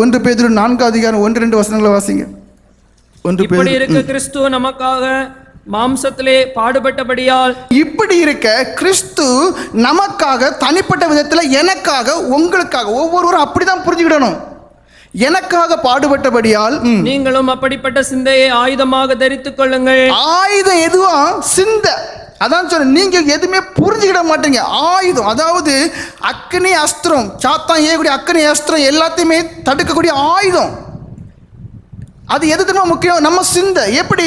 ஒன்று பேதுரு நான்கு அதிகாரம் ஒன்று ரெண்டு வசனங்களை வாசிங்க. ஒன்று இப்படி இருக்க கிறிஸ்து நமக்காக மாம்சத்திலே பாடுபட்டபடியால் இப்படி இருக்க கிறிஸ்து நமக்காக தனிப்பட்ட விதத்தில் எனக்காக உங்களுக்காக ஒவ்வொருவரும் அப்படிதான் புரிஞ்சுக்கிடணும். எனக்காக பாடுபட்டபடியால் நீங்களும் அப்படிப்பட்ட சிந்தையை ஆயுதமாக தரித்துக் கொள்ளுங்கள். ஆயுதம் எதுவா? சிந்த. அதான் சொன்ன நீங்க எதுவுமே புரிஞ்சுக்கிட மாட்டீங்க. ஆயுதம் அதாவது அக்னி அஸ்திரம் சாத்தான் ஏகக்கூடிய அக்னி அஸ்திரம் எல்லாத்தையுமே தடுக்கக்கூடிய ஆயுதம். அது எது தெரியுமா முக்கியம்? நம்ம சிந்தை. எப்படி?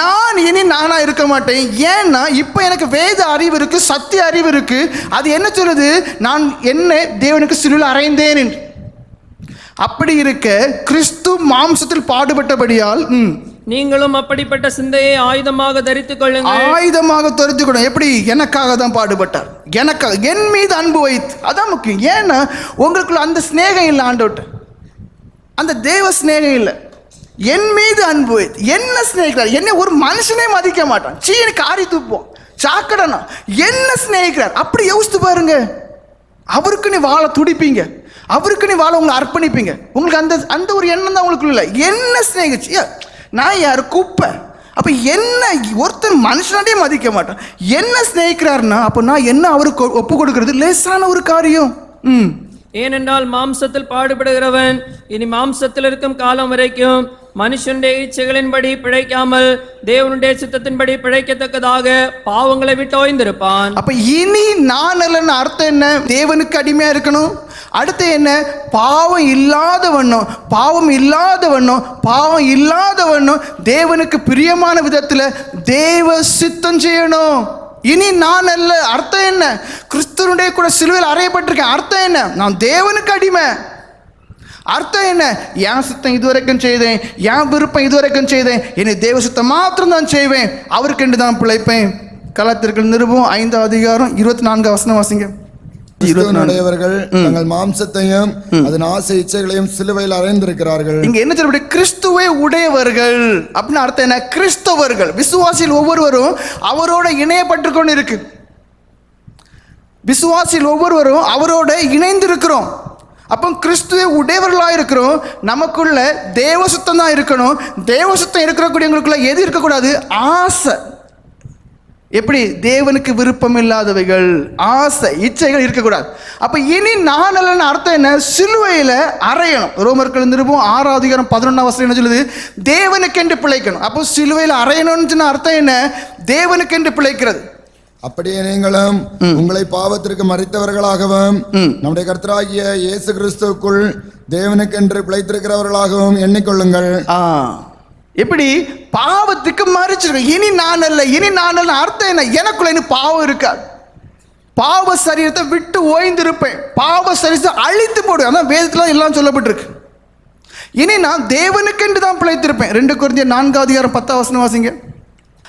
நான் இனி நானா இருக்க மாட்டேன். ஏன்னா இப்போ எனக்கு வேத அறிவு இருக்கு சத்திய அறிவு இருக்கு. அது என்ன சொல்லுது? நான் என்ன தேவனுக்கு சிலுவில் அறைந்தேன் என்று. அப்படி இருக்க கிறிஸ்து மாம்சத்தில் பாடுபட்டபடியால் ம், நீங்களும் அப்படிப்பட்ட சிந்தையை ஆயுதமாக தரித்துக் கொள்ளுங்கள். ஆயுதமாக தெரிஞ்சுக்கணும் எப்படி? எனக்காக தான் பாடுபட்டார். எனக்காக என் மீது அன்பு வைத்து. அதான் முக்கியம். ஏன்னா உங்களுக்குள்ள அந்த சிநேகம் இல்லை ஆண்டோட்ட அந்த தேவ சிநேகம் இல்லை. என் மீது அன்பு வைத்து. என்ன சிநேகிக்கிறார்? என்ன ஒரு மனுஷனே மதிக்க மாட்டான். சீனு காரி துப்போம் சாக்கடனா. என்ன சிநேகிக்கிறார்? அப்படி யோசித்து பாருங்க. அவருக்கு நீ வாழ துடிப்பீங்க. அவருக்கு நீ வாழ உங்களை அர்ப்பணிப்பீங்க. உங்களுக்கு அந்த அந்த ஒரு எண்ணம் தான் உங்களுக்கு இல்லை என்ன சிநேகிச்சு? ஏ, நான் யார்? குப்பை. அப்போ என்ன ஒருத்தர் மனுஷனாலே மதிக்க மாட்டான். என்ன சிநேகிக்கிறாருன்னா அப்போ நான் என்ன அவருக்கு ஒப்பு கொடுக்கறது? லேசான ஒரு காரியம். ம். ஏனென்றால் மாம்சத்தில் பாடுபடுகிறவன் இனி மாம்சத்தில் இருக்கும் காலம் வரைக்கும் மனுஷனுடைய இச்சைகளின்படி பிழைக்காமல் தேவனுடைய சித்தத்தின்படி பிழைக்கத்தக்கதாக பாவங்களை விட்டு ஓய்ந்திருப்பான். அப்ப இனி நான் அர்த்தம் என்ன? தேவனுக்கு அடிமையா இருக்கணும்? அடுத்து என்ன? பாவம் இல்லாதவண்ணும் பாவம் இல்லாதவண்ணும் பாவம் இல்லாதவண்ணும் தேவனுக்கு பிரியமான விதத்தில் தேவ சித்தம் செய்யணும். இனி நான் அல்ல. அர்த்தம் என்ன? கிறிஸ்துவனுடைய கூட சிலுவையில் அறையப்பட்டிருக்கேன். அர்த்தம் என்ன? நான் தேவனுக்கு அடிமை. அர்த்தம் என்ன? என் சித்தம் இதுவரைக்கும் செய்தேன். என் விருப்பம் இதுவரைக்கும் செய்தேன். என்னை தேவ சித்தம் மாத்திரம் தான் செய்வேன். அவருக்கென்று தான் பிழைப்பேன். கலாத்திற்கு நிருபம் ஐந்தாவது அதிகாரம் இருபத்தி நான்கு வசனம் வாசிங்க. தங்கள் மாம்சத்தையும் அதன் ஆசை இச்சைகளையும் சிலுவையில் அறைந்திருக்கிறார்கள். இங்க என்ன சொல்லப்படி கிறிஸ்துவை உடையவர்கள். அப்படின்னு அர்த்தம் என்ன? கிறிஸ்தவர்கள். விசுவாசியில் ஒவ்வொருவரும் அவரோட இணையப்பட்டிருக்கோன்னு இருக்கு. விசுவாசியில் ஒவ்வொருவரும் அவரோட இணைந்திருக்கிறோம். அப்போ கிறிஸ்துவை உடையவர்களாக இருக்கிறோம். நமக்குள்ள தேவசுத்தம் தான் இருக்கணும். தேவசுத்தம் இருக்கக்கூடியவங்களுக்குள்ள எது இருக்கக்கூடாது? ஆசை. எப்படி தேவனுக்கு விருப்பம் இல்லாதவைகள் ஆசை இச்சைகள் இருக்கக்கூடாது. அப்போ இனி நான் அல்லன்னு அர்த்தம் என்ன? சிலுவையில் அறையணும். ரோமர்கள் நிருபம் ஆறாம் அதிகாரம் பதினொன்றாம் வசனம் என்ன சொல்லுது? தேவனுக்கென்று பிழைக்கணும். அப்போ சிலுவையில் அறையணும்னு சொன்ன அர்த்தம் என்ன? தேவனுக்கென்று பிழைக்கிறது. அப்படியே நீங்களும் உங்களை பாவத்திற்கு மறித்தவர்களாகவும் நம்முடைய கர்த்தராகிய இயேசு கிறிஸ்துவுக்குள் தேவனுக்கென்று பிழைத்திருக்கிறவர்களாகவும் எண்ணிக்கொள்ளுங்கள். ஆ எப்படி? பாவத்துக்கு மறிச்சிருக்கோம். இனி நான் அல்ல இனி நான் அல்ல. அர்த்தம் என்ன? எனக்குள்ள இனி பாவம் இருக்காது. பாவ சரீரத்தை விட்டு ஓய்ந்திருப்பேன். பாவ சரீரத்தை அழித்து போடுவேன். அதான் வேதத்தில் எல்லாம் சொல்லப்பட்டிருக்கு. இனி நான் தேவனுக்கென்று தான் பிழைத்திருப்பேன். ரெண்டு குறைஞ்ச நான்காவது அதிகாரம் பத்தாம் வசனம் வாசிங்க.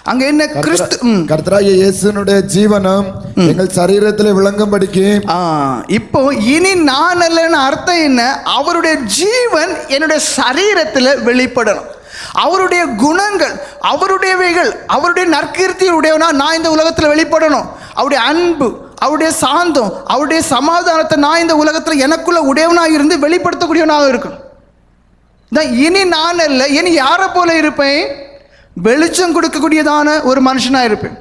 அங்க என்ன? கிறிஸ்து ம். கர்த்தராகிய இயேசுனுடைய ஜீவனம் எங்கள் சரீரத்தில் விளங்கும்படிக்கு இப்போ இனி நான் அல்லன்னு அர்த்தம் என்ன? அவருடைய ஜீவன் என்னுடைய சரீரத்தில் வெளிப்படணும். அவருடைய குணங்கள் அவருடையவைகள் அவருடைய நற்கீர்த்தி உடையவனா நான் இந்த உலகத்தில் வெளிப்படணும். அவருடைய அன்பு அவருடைய சாந்தம் அவருடைய சமாதானத்தை நான் இந்த உலகத்தில் எனக்குள்ள உடையவனாக இருந்து வெளிப்படுத்தக்கூடியவனாக இருக்கணும். தான் இனி நான் இல்லை இனி யாரை போல இருப்பேன்? வெளிச்சம் கொடுக்கக்கூடியதான ஒரு மனுஷனாக இருப்பேன்.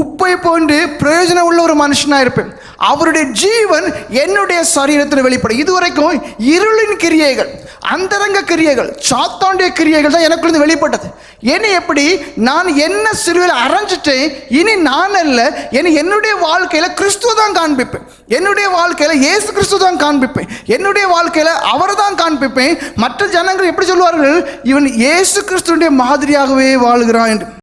உப்பை போன்று பிரயோஜனம் உள்ள ஒரு மனுஷனாக இருப்பேன். அவருடைய ஜீவன் என்னுடைய சரீரத்தில் வெளிப்படும். இதுவரைக்கும் இருளின் கிரியைகள் அந்தரங்க கிரியைகள் சாத்தாண்டிய கிரியைகள் தான் எனக்குள்ள வெளிப்பட்டது. என்னை எப்படி நான் என்ன சிறுவில் அரைஞ்சிட்டேன் இனி நான் அல்ல என்னுடைய வாழ்க்கையில் கிறிஸ்துவ தான் காண்பிப்பேன். என்னுடைய வாழ்க்கையில் இயேசு கிறிஸ்துவ தான் காண்பிப்பேன். என்னுடைய வாழ்க்கையில் அவரை தான் காண்பிப்பேன். மற்ற ஜனங்கள் எப்படி சொல்வார்கள் இவன் இயேசு கிறிஸ்துவனுடைய மாதிரியாகவே வாழ்கிறான் என்று.